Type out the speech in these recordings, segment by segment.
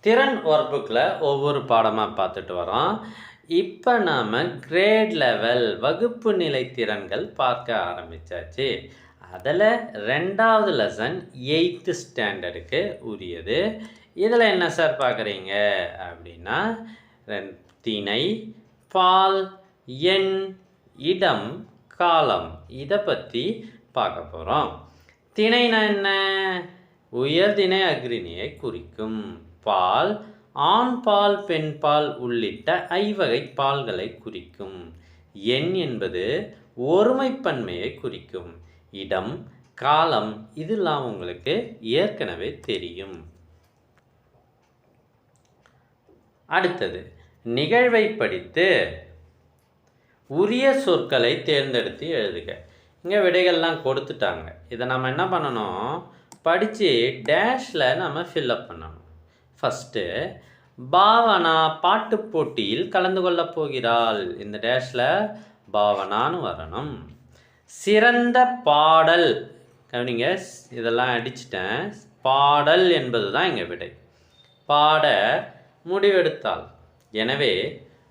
திறன் ஒர்க் புக்கில் ஒவ்வொரு பாடமாக பார்த்துட்டு வரோம். இப்போ நாம் கிரேட் லெவல் வகுப்பு நிலை திறன்கள் பார்க்க ஆரம்பித்தாச்சு அதில் ரெண்டாவது லெசன் எயித்து ஸ்டாண்டர்டுக்கு உரியது. இதில் என்ன சார் பார்க்குறீங்க? அப்படின்னா ரெண்- திணை பால் எண் இடம் காலம். இதை பற்றி பார்க்க போகிறோம் திணைனா என்ன? உயர்திணை அக்ரிணியை குறிக்கும். பால் ஆண் பால் பெண் பால் உள்ளிட்ட ஐவகை பால்களை குறிக்கும். எண் என்பது ஒருமைப்பன்மையை குறிக்கும். இடம் காலம் இதெல்லாம் உங்களுக்கு ஏற்கனவே தெரியும். அடுத்தது நிகழ்வை படித்து உரிய சொற்களை தேர்ந்தெடுத்து எழுதுக. இங்கே விடைகள்லாம் கொடுத்துட்டாங்க. இதை நம்ம என்ன பண்ணணும்? படித்து டேஷில் நம்ம ஃபில்அப் பண்ணணும். ஃபஸ்ட்டு பாவனா பாட்டுப் போட்டியில் கலந்து கொள்ளப் போகிறாள். இந்த டேஷில் பாவனான்னு வரணும். சிறந்த பாடல். கவனிங்க இதெல்லாம் அடிச்சிட்டேன். பாடல் என்பது தான் இங்கே விடை. பாட முடிவெடுத்தாள். எனவே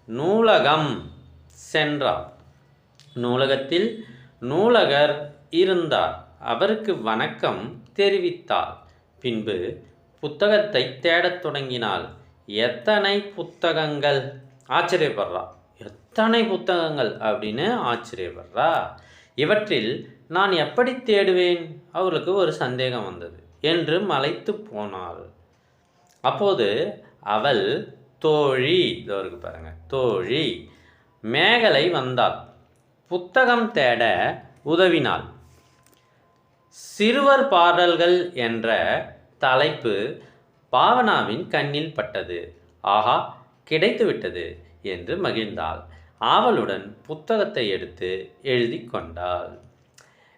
நூலகம் சென்றார் நூலகத்தில் நூலகர் இருந்தார். அவருக்கு வணக்கம் தெரிவித்தாள் பின்பு புத்தகத்தை தேடத் தொடங்கினாள். எத்தனை புத்தகங்கள்? ஆச்சரியப்படுறா. எத்தனை புத்தகங்கள் அப்படின்னு ஆச்சரியப்படுறா. இவற்றில் நான் எப்படி தேடுவேன்? அவளுக்கு ஒரு சந்தேகம் வந்தது என்று மலைத்து போனாள். அப்போது அவள் தோழி இதோ இருக்கு பாருங்க. தோழி மேகலை வந்தாள். புத்தகம் தேட உதவினாள். சிறுவர் பாடல்கள் என்ற தலைப்பு பாவனாவின் கண்ணில் பட்டது. ஆஹா கிடைத்துவிட்டது என்று மகிழ்ந்தாள். ஆவலுடன் புத்தகத்தை எடுத்து எழுதி கொண்டாள்.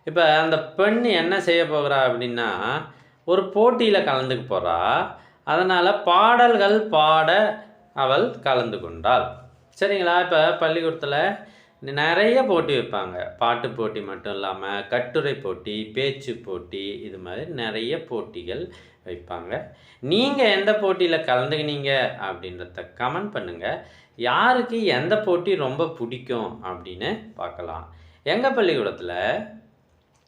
இப்போ அந்த பெண் என்ன செய்ய போகிறா அப்படின்னா ஒரு போட்டியில் கலந்துக்க போகிறா அதனால் பாடல்கள் பாட அவள் கலந்து கொண்டாள். சரிங்களா? இப்போ பள்ளிக்கூடத்தில் நிறைய போட்டி வைப்பாங்க. பாட்டு போட்டி மட்டும் இல்லாமல் கட்டுரை போட்டி பேச்சு போட்டி இது மாதிரி நிறைய போட்டிகள் வைப்பாங்க. நீங்கள் எந்த போட்டியில் கலந்துக்கினீங்க அப்படின்றத கமெண்ட் பண்ணுங்கள் யாருக்கு எந்த போட்டி ரொம்ப பிடிக்கும் அப்படின்னு பார்க்கலாம். எங்கள் பள்ளிக்கூடத்தில்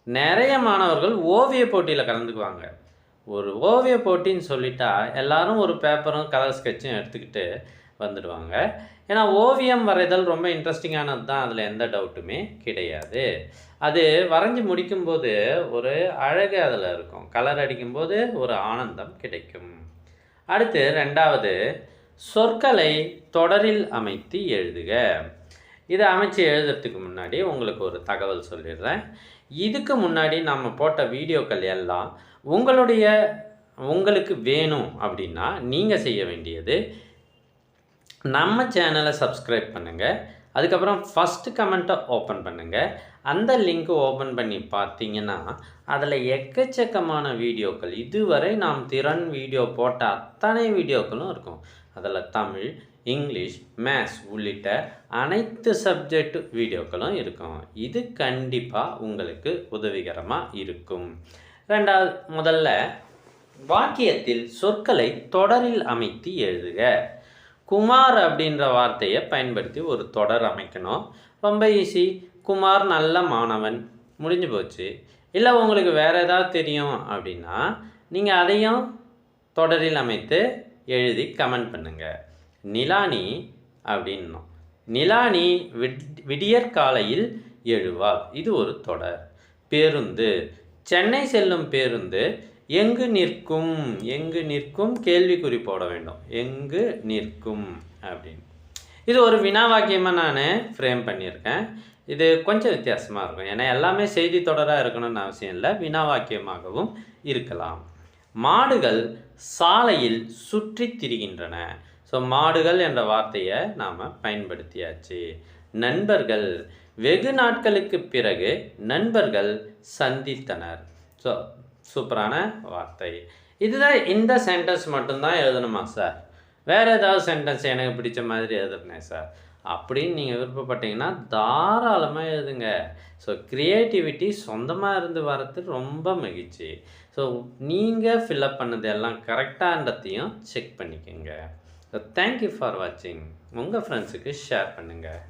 நிறைய மாணவர்கள் ஓவிய போட்டியில் கலந்துக்குவாங்க. ஒரு ஓவிய போட்டின்னு சொல்லிட்டா எல்லாரும் ஒரு பேப்பரும் கலர் ஸ்கெட்சும் எடுத்துக்கிட்டு வந்துடுவாங்க. ஏன்னா ஓவியம் வரைதல் ரொம்ப இன்ட்ரெஸ்டிங்கானது தான். அதில் எந்த டவுட்டுமே கிடையாது. அது வரைஞ்சி முடிக்கும்போது ஒரு அழகு அதில் இருக்கும். கலர் அடிக்கும்போது ஒரு ஆனந்தம் கிடைக்கும். அடுத்து ரெண்டாவது சொற்களை தொடரில் அமைத்து எழுதுக. இதை அமைச்சு எழுதுறதுக்கு முன்னாடி உங்களுக்கு ஒரு தகவல் சொல்லிடுறேன். இதுக்கு முன்னாடி நம்ம போட்ட வீடியோக்கள் எல்லாம் உங்களுடைய உங்களுக்கு வேணும் அப்படின்னா நீங்கள் செய்ய வேண்டியது நம்ம சேனலை சப்ஸ்கிரைப் பண்ணுங்கள் அதுக்கப்புறம் ஃபஸ்ட்டு கமெண்ட்டை ஓப்பன் பண்ணுங்கள் அந்த லிங்க்கு ஓப்பன் பண்ணி பார்த்தீங்கன்னா அதில் எக்கச்சக்கமான வீடியோக்கள். இதுவரை நாம் திறன் வீடியோ போட்ட அத்தனை வீடியோக்களும் இருக்கும். அதில் தமிழ் இங்கிலீஷ் மேத்ஸ் உள்ளிட்ட அனைத்து சப்ஜெக்ட் வீடியோக்களும் இருக்கும். இது கண்டிப்பாக உங்களுக்கு உதவிகரமாக இருக்கும். ரெண்டாவது முதல்ல வாக்கியத்தில் சொற்களை தொடரில் அமைத்து எழுதுக. குமார் அப்படின்ற வார்த்தையை பயன்படுத்தி ஒரு தொடர் அமைக்கணும். ரொம்ப ஈஸி குமார் நல்ல மாணவன். முடிஞ்சு போச்சு. இல்லை உங்களுக்கு வேறு ஏதாவது தெரியும் அப்படின்னா நீங்கள் அதையும் தொடரில் அமைத்து எழுதி கமெண்ட் பண்ணுங்கள் நிலானி அப்படின்னோம். நிலானி விட் விடியற் காலையில் எழுவாள். இது ஒரு தொடர். பேருந்து. சென்னை செல்லும் பேருந்து எங்கு நிற்கும்? எங்கு நிற்கும்? கேள்விக்குறி போட வேண்டும். எங்கு நிற்கும்? அப்படின்னு. இது ஒரு வினா வாக்கியமாக நான் ஃப்ரேம் பண்ணியிருக்கேன். இது கொஞ்சம் வித்தியாசமாக இருக்கும். ஏன்னா எல்லாமே செய்தி தொடராக இருக்கணும்னு அவசியம் இல்லை. வினா வாக்கியமாகவும் இருக்கலாம். மாடுகள் சாலையில் சுற்றி திரிகின்றன. ஸோ மாடுகள் என்ற வார்த்தையை நாம் பயன்படுத்தியாச்சு. நண்பர்கள். வெகு நாட்களுக்கு பிறகு நண்பர்கள் சந்தித்தனர். ஸோ சூப்பரான வார்த்தை. இதுதான் இந்த சென்டென்ஸ் மட்டும்தான் எழுதணுமா சார் வேறு ஏதாவது சென்டென்ஸ் எனக்கு பிடிச்ச மாதிரி எழுதுறேன் சார் அப்படின்னு நீங்கள் விருப்பப்பட்டீங்கன்னா தாராளமாக எழுதுங்க. ஸோ க்ரியேட்டிவிட்டி சொந்தமாக இருந்து வர்றது ரொம்ப மகிழ்ச்சி. ஸோ நீங்கள் ஃபில்அப் பண்ணது எல்லாம் கரெக்டான்றதையும் செக் பண்ணிக்கோங்க. ஸோ தேங்க்யூ ஃபார் வாட்சிங் உங்கள் ஃப்ரெண்ட்ஸுக்கு ஷேர் பண்ணுங்கள்